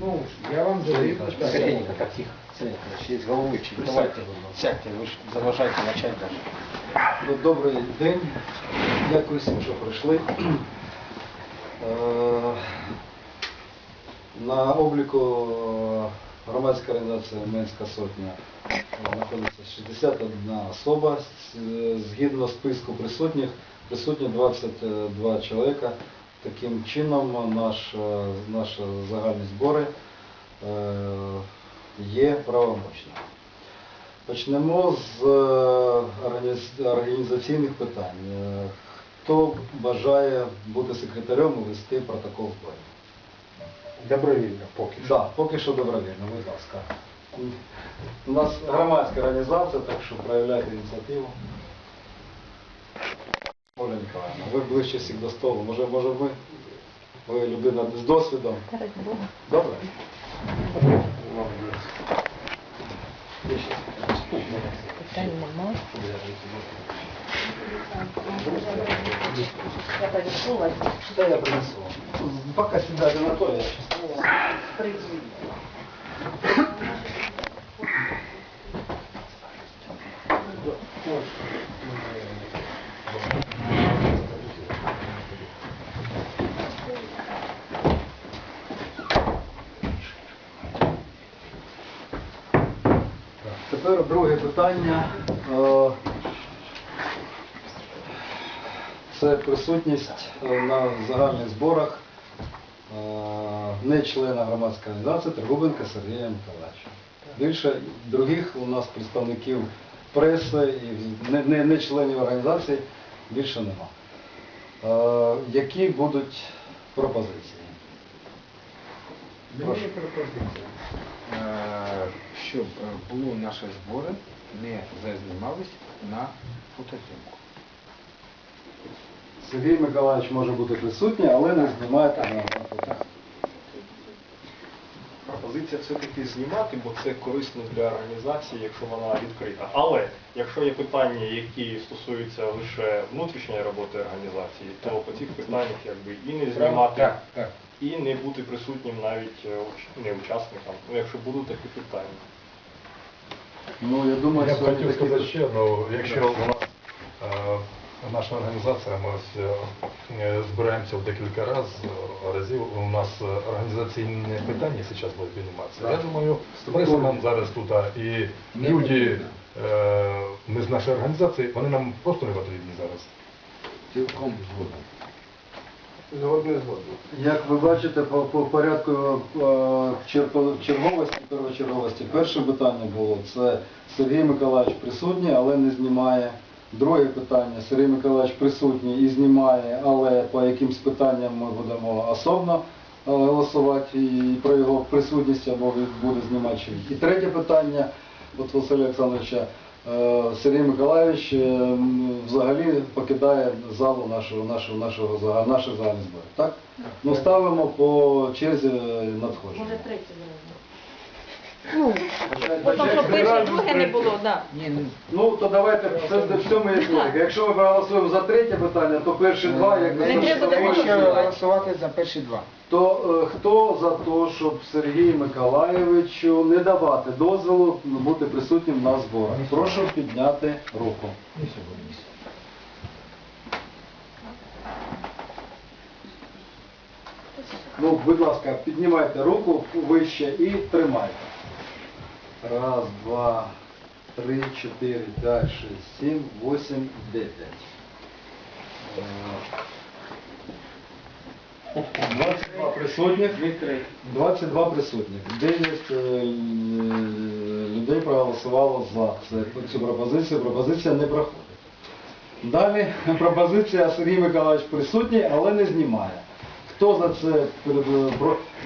Ну, я вам задаю так, тихо. Сергійненько, ще з головуючий. Давайте, сядьте, ви ж заважаєте начать даже. Ну, Добрий день. Дякую всім, що прийшли. Е, На обліку громадська організація Менська сотня знаходиться 61 особа. Згідно списку присутніх, присутні 22 чоловіка. Таким чином наш, наші загальні збори е, є правомочними. Почнемо з е, організаційних питань. Е, Хто бажає бути секретарем і вести протокол зборів? Добровільно, поки що. Так, поки що добровільно, будь ласка. У нас громадська організація, так що проявляйте ініціативу. Оля Ніколаївна, ви ближче всіх до столу. Може, може ви? Ви людина з досвідом. Добре? Питань нема. Я повешу вас. Що я принесу? Поки сідайте на то, я щас. Тепер друге питання. Е, Це присутність е, на загальних зборах е, не члена громадської організації Трегубенка Сергія Миколаївича. Більше других у нас представників преси і не, членів організації більше нема. Е, Які будуть пропозиції? Прошу. Є пропозиція, щоб було наші збори не зазнімались на фотозйомку. Сергій Миколаївич може бути присутній, але не знімаєте на фото. Пропозиція все-таки знімати, бо це корисно для організації, якщо вона відкрита. Але якщо є питання, які стосуються лише внутрішньої роботи організації, то по цих питаннях якби і не знімати, Так, так. і не бути присутнім навіть е, не учасникам, ну якщо будуть такі питання. Ну, я думаю, Я б хотів сказати ще, ну, якщо у нас е, наша організація, ми ось, е, збираємося в декілька раз, е, разів, у нас е, організаційні питання зараз будуть підніматися. Я думаю, преса нам зараз тут, а, і люди е, не з нашої організації, вони нам просто не потрібні зараз. Цілком згодом. Як ви бачите, по, по порядку е, черговості, первочерговості, перше питання було це Сергій Миколаївич присутній, але не знімає. Друге питання Сергій Миколаївич присутній і знімає, але по якимсь питанням ми будемо особно е, голосувати і про його присутність або він буде знімати. чи ні. І третє питання, от Василя Олександровича, е, Сергій Миколаївич е, взагалі покидає залу нашого, нашого, нашого, наших загальних зборів. Так? Ну ставимо по черзі надходження. Може третє Ну, Потім, щоб перше, друге не було, так. Ну, то давайте це в цьому є логіка. Якщо ми проголосуємо за третє питання, то перші два, як Не треба голосувати. голосувати за перші два. то е, хто за те, щоб Сергію Миколаєвичу не давати дозволу бути присутнім на зборах? Прошу підняти руку. Ну, будь ласка, піднімайте руку вище і тримайте. Раз, два, три, чотири, п'ять, шість, сім, вісім, дев'ять. Е, 22 присутніх. 22 присутніх. 9 е, людей проголосувало за цю пропозицію. Пропозиція не проходить. Далі пропозиція Сергій Миколаївич присутній, але не знімає. Хто за це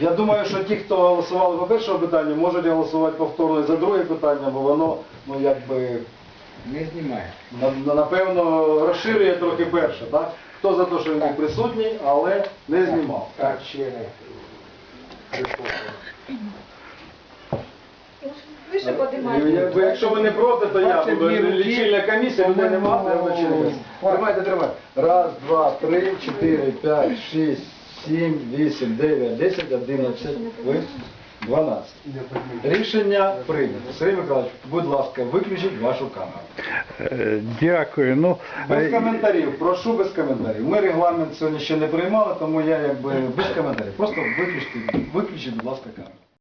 Я думаю, що ті, хто голосували по першому питанню, можуть голосувати повторно і за друге питання, бо воно ну якби Не знімає. на- на- напевно розширює трохи перше. Так? Хто за те, що він був присутній, але не знімав. Так, ще не. Ви що подимаєте? Якщо ви не проти, то я буду лічильна комісія, людей немає. Тримайте, тримайте. Раз, два, три, чотири, п'ять, шість, сім, вісім, дев'ять, десять, одинадцять. Ви? Дванадцять. Рішення прийнято. Сергій Миколаївич, будь ласка, виключіть вашу камеру. Е, Дякую. Ну, Без е, коментарів, прошу без коментарів. Ми регламент сьогодні ще не приймали, тому я якби без коментарів. Просто виключіть, виключіть, будь ласка, камеру.